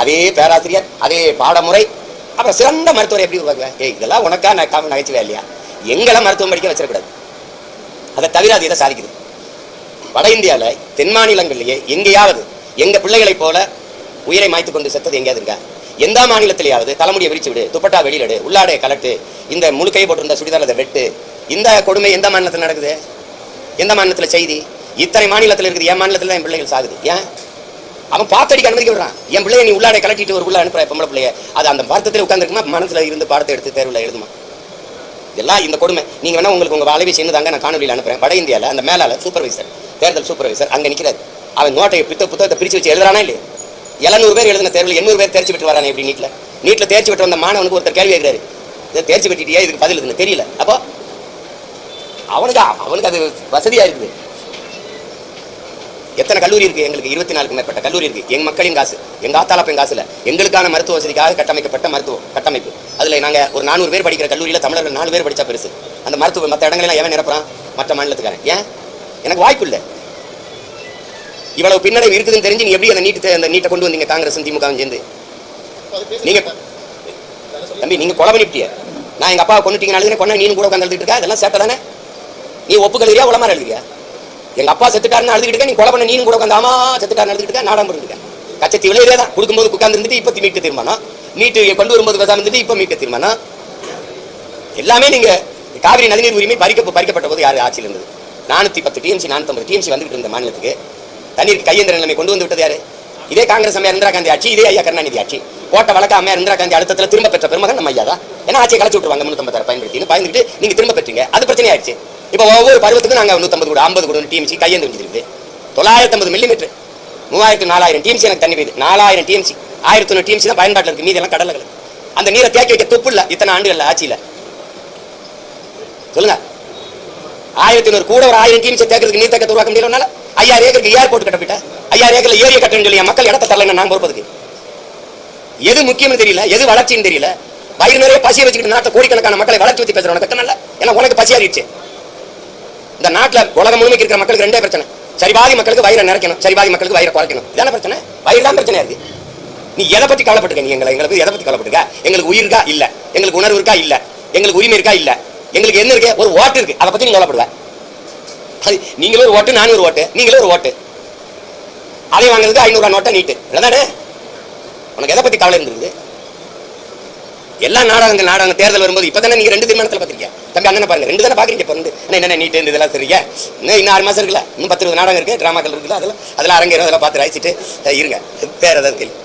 அதே பேராசிரியர் அதே பாடமுறை. அப்புறம் சிறந்த மருத்துவர் எப்படி உருவாக்குவேன் ஏய் இதெல்லாம் உனக்கா நான் காம நகைச்சுவே இல்லையா? எங்களை மருத்துவம் படிக்க வச்சிடக்கூடாது. அதை தவிர அது இதை சாதிக்குது? வட இந்தியாவில் தென் மாநிலங்களிலேயே எங்கேயாவது எங்கள் பிள்ளைகளைப் போல உயிரை மாய்த்து கொண்டு செத்தது எங்கேயாவது இருக்கா? எந்த மாநிலத்திலேயாவது தலைமுடியை விரிச்சு விடு துப்பட்டா வெளியிடு உள்ளாடைய கலட்டு இந்த முழுக்கை போட்டிருந்த சுடிதாரத்தை வெட்டு இந்த கொடுமை எந்த மாநிலத்தில் நடக்குது? எந்த மாநிலத்தில் செய்தி? இத்தனை மாநிலத்தில் இருக்குது என் மாநிலத்தில் என் பிள்ளைகள் சாகுது. ஏன்? அவன் பார்த்தடிக்க அனுமதிக்க விடுறான். என் பிள்ளைய நீ உள்ளாடை கலட்டிட்டு ஒரு உள்ள அனுப்புற பொம்பளை பிள்ளைய. அது அந்த வருத்தத்தில் உட்காந்துருக்குமா மனசில் இருந்து பாடத்தை எடுத்து தேர்வில் எழுதுமா? இதெல்லாம் இந்த கொடுமை. நீங்கள் வேணா உங்களுக்கு உங்கள் வலைவை செய்யணும் தாங்க நான் காணொலியில் அனுப்புறேன். வட இந்தியாவில் அந்த மேலால சூப்பர்வைசர் தேர்தல் சூப்பர்வைசர் அங்கே நிற்கிறார் அவன் நோட்டை பித்த புத்தகத்தை பிரித்து வச்சு எழுதுறானா இல்லையா? எழுநூறு பேர் எழுதின தேர்வில் எண்ணூறு பேர் தேர்ச்சி பெற்று வரானே எப்படி நீட்ல. நீட்டில் தேர்ச்சி பெற்று வந்த மாணவனுக்கு ஒருத்தர் கேள்வி கேட்கிறாரு. இதை தேர்ச்சி பெற்றிட்டியா? இதுக்கு பதில் இருக்குன்னு தெரியல. அப்போ அவனுக்கு அவனுக்கு அது வசதியாக இருக்குது. எத்தனை கல்லூரி இருக்கு? எங்களுக்கு இருபத்தி நாலுக்கு மேற்பட்ட கல்லூரி இருக்கு. எங்கள் மக்களின் காசு எங்க ஆத்தாளப்பின் காசில். எங்களுக்கான மருத்துவ வசதிக்காக கட்டமைக்கப்பட்ட மருத்துவ கட்டமைப்பு. அதுல நாங்க ஒரு நானூறு பேர் படிக்கிற கல்லூரியில் தமிழர்கள் நாலு பேர் படித்தா பெருசு. அந்த மருத்துவ மற்ற இடங்களெல்லாம் எவன் நிரப்புறான்? மற்ற மாநிலத்துக்காரன். ஏன்? எனக்கு வாய்ப்பு இல்லை. இவ்வளவு பின்னடைவு இருக்குதுன்னு தெரிஞ்சு நீ எப்படி அந்த நீட்டு அந்த நீட்டை கொண்டு வந்தீங்க காங்கிரஸ் திமுகவும் சேர்ந்து? நீங்க தம்பி நீங்க கொலை பண்ணிவிட்டிய நான் எங்க அப்பாவை கொண்டுட்டீங்கனாலே கொண்டா நீனும் கூட உட்காந்து எழுதிட்டு இருக்கா? இதெல்லாம் சேட்டை தானே? நீ ஒப்புக்கழுதியா உளமாற எழுதுறியா எங்க அப்பா செத்துட்டாருன்னு அழுதுகிட்டு இருக்க, நீ கொலை பண்ண நீனும் கூட உட்காந்து ஆமா செத்துக்காரன் அழுதுகிட்டு இருக்க, நாடாம இருக்க கச்சத்தி விளையாடே தான் கொடுக்கும்போது உட்காந்து இருந்துட்டு இப்ப மீட்க தீர்மானம். நீட்டு கொண்டு வரும்போது பேசாம இருந்துட்டு இப்ப மீட்க தீர்மானம். எல்லாமே நீங்க காவிரி நதிநீர் உரிமை பறிக்க பறிக்கப்பட்ட போது யார் ஆட்சியில் இருந்தது? நானூத்தி பத்து டிஎம்சி நானூத்தி டிஎம்சி வந்துட்டு இருந்த மாநிலத்துக்கு. தண்ணீருக்கு கையேந்திர நிலைமை கொண்டு வந்து விட்டது யாரு? இதே காங்கிரஸ் அம்மையார் இந்திரா காந்தி ஆட்சி இதே ஐயா கருணாநிதி ஆட்சி. போட்ட வழக்க அம்மையார் இந்திரா காந்தி அழுத்தத்தில் திரும்ப பெற்ற பெருமகன் நம்ம ஐயா தான். ஏன்னா ஆட்சியை கலைச்சு விட்டுருவாங்க முன்னூத்தம்பத்தாறு பயன்படுத்தி பயந்துட்டு நீங்க திரும்ப பெற்றீங்க. அது பிரச்சனை ஆயிடுச்சு இப்போ ஒவ்வொரு பருவத்துக்கும் நாங்கள் நூற்றம்பது கூட ஐம்பது கூட டிஎம்சி கையேந்து வந்துருக்கு தொள்ளாயிரத்தி ஐம்பது மில்லிமீட்டர் மூவாயிரத்து நாலாயிரம் டிஎம்சி எனக்கு தண்ணி பெய்யுது. நாலாயிரம் டிஎம்சி ஆயிரத்தி ஒன்று டிஎம்சி தான் பயன்பாட்டில் இருக்குது மீதி எல்லாம் கடலில் கிடக்கு. அந்த நீரை தேக்கி வைக்க துப்பு இல்லை. இத்தனை ஆண்டுகள் ஆட்சியில். சொல்லுங்க. ஆயிரத்தி நூறு கூட ஒரு ஆயிரம் டிஎம்சி தேக்கிறதுக்கு நீர் தேக்கத்தை உருவாக்க முடியலனால ஐயாயிரம் ஏக்கருக்கு ஏர்போர்ட் கட்டப்பட்ட ஐயாயிரம் ஏக்கர் ஏரிய கட்டணும் சொல்லி மக்கள் இடத்த தரல நான் பொறுப்பதுக்கு எது முக்கியம்னு தெரியல எது வளர்ச்சின்னு தெரியல? வயிறு நிறைய பசியை வச்சுக்கிட்டு நாட்டை கோடிக்கணக்கான மக்களை வளர்ச்சி ஊத்தி பேசுறவன கட்டணம் ஏன்னா உனக்கு பசியாறிடுச்சு இந்த நாட்டுல உலகம் முழுமைக்கு இருக்கிற மக்களுக்கு ரெண்டே பிரச்சனை. சரிபாதி மக்களுக்கு வயிறை நிறைக்கணும் சரிபாதி மக்களுக்கு வயிறை குறைக்கணும். இதான பிரச்சனை? வயிறு தான் பிரச்சனையா இருக்கு. நீ எதை பத்தி கவலைப்பட்டுக்க நீ எங்களை? எங்களுக்கு எதை பத்தி கவலைப்பட்டுக்க எங்களுக்கு உயிர் இருக்கா? இல்ல. எங்களுக்கு உணர்வு இருக்கா? இல்ல. எங்களுக்கு உரிமை இருக்கா? இல்ல. எங்களுக்கு என்ன இருக்கு? ஒரு ஓட்டு இருக்கு. அதை பத்தி நீ கவலைப்படுவ. அது நீங்களும் ஒரு ஓட்டு நானும் ஒரு ஓட்டு. நீங்களும் ஒரு ஓட்டு. அதை வாங்குறதுக்கு ஐநூறு ரூபா நோட்டை நீட்டு. இல்லதானே உனக்கு எதை பத்தி கவலை இருந்திருக்கு எல்லா நாடகங்கள் நாடகம் தேர்தல் வரும்போது இப்போ தானே நீங்க ரெண்டு தீர்மானத்தில் பார்த்துருக்கீங்க தம்பி அண்ணனை பாருங்க. ரெண்டு தானே பாக்குறீங்க இப்போ வந்து. என்ன நீட்டு இந்த இதெல்லாம் சரியா? இன்னும் இன்னும் ஆறு மாசம் இருக்குல்ல? இன்னும் பத்து இருபது நாடகம் இருக்கு டிராமாக்கள் இருக்குல்ல? அதெல்லாம் அதெல்லாம் அரங்கேறும் அதெல்லாம் பார்த்து ரசிச்சுட்டு இருங்க. வேற ஏதாவது கேள்வி?